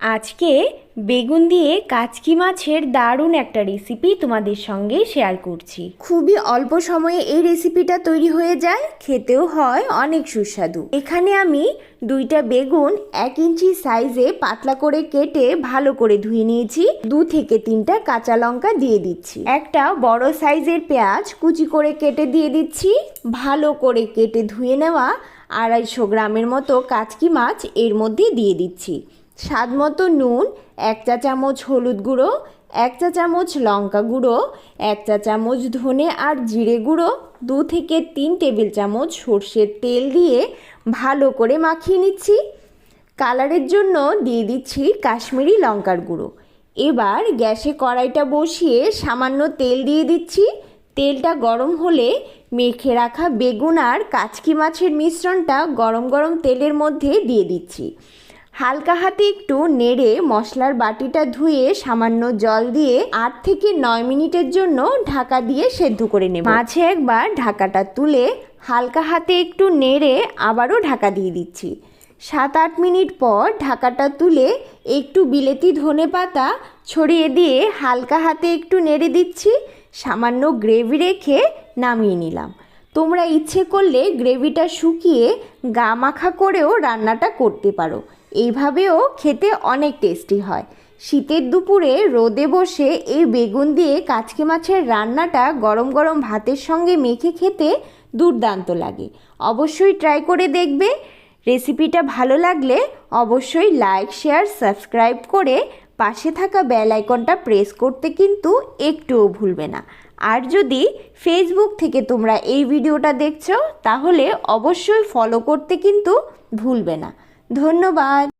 আজকে বেগুন দিয়ে কাচকি মাছের দারুণ একটা রেসিপি তোমাদের সঙ্গে শেয়ার করছি। খুবই অল্প সময়ে এই রেসিপিটা তৈরি হয়ে যায়, খেতেও হয়, অনেক সুস্বাদু। এখানে আমি দুইটা বেগুন এক ইঞ্চি সাইজে পাতলা করে কেটে ভালো করে ধুয়ে নিয়েছি, দু থেকে তিনটা কাঁচা লঙ্কা দিয়ে দিচ্ছি। একটা বড় সাইজের পেঁয়াজ কুচি করে কেটে দিয়ে দিচ্ছি, ভালো করে কেটে ধুয়ে নেওয়া আড়াইশো গ্রামের মতো কাচকি মাছ এর মধ্যে দিয়ে দিচ্ছি। স্বাদ মতো নুন, এক চা চামচ হলুদ গুঁড়ো, এক চা চামচ লঙ্কা গুঁড়ো, এক চা চামচ ধনে আর জিরে গুঁড়ো, দু থেকে তিন টেবিল চামচ সর্ষের তেল দিয়ে ভালো করে মাখিয়ে নিচ্ছি। কালারের জন্য দিয়ে দিচ্ছি কাশ্মীরি লঙ্কার গুঁড়ো। এবার গ্যাসে কড়াইটা বসিয়ে সামান্য তেল দিয়ে দিচ্ছি। তেলটা গরম হলে মেখে রাখা বেগুন আর কাচকি মাছের মিশ্রণটা গরম গরম তেলের মধ্যে দিয়ে দিচ্ছি। হালকা হাতে একটু নেড়ে মশলার বাটিটা ধুয়ে সামান্য জল দিয়ে আট থেকে নয় মিনিটের জন্য ঢাকা দিয়ে সেদ্ধ করে নেব। মাঝে একবার ঢাকাটা তুলে হালকা হাতে একটু নেড়ে আবারও ঢাকা দিয়ে দিচ্ছি। সাত আট মিনিট পর ঢাকাটা তুলে একটু বিলেতি ধনে পাতা ছড়িয়ে দিয়ে হালকা হাতে একটু নেড়ে দিচ্ছি, সামান্য গ্রেভি রেখে নামিয়ে নিলাম। তোমরা ইচ্ছে করলে গ্রেভিটা শুকিয়ে গা মাখা করেও রান্নাটা করতে পারো। এইভাবেও খেতে অনেক টেস্টি হয়। শীতের দুপুরে রোদে বসে এই বেগুন দিয়ে কাচকি মাছের রান্নাটা গরম গরম ভাতের সঙ্গে মেখে খেতে দুর্দান্ত লাগে। অবশ্যই ট্রাই করে দেখবে। রেসিপিটা ভালো লাগলে অবশ্যই লাইক শেয়ার সাবস্ক্রাইব করে পাশে থাকা বেল আইকনটা প্রেস করতে কিন্তু একটুও ভুলবে না। আর যদি ফেসবুক থেকে তোমরা এই ভিডিওটা দেখছ, তাহলে অবশ্যই ফলো করতে কিন্তু ভুলবে না। ধন্যবাদ।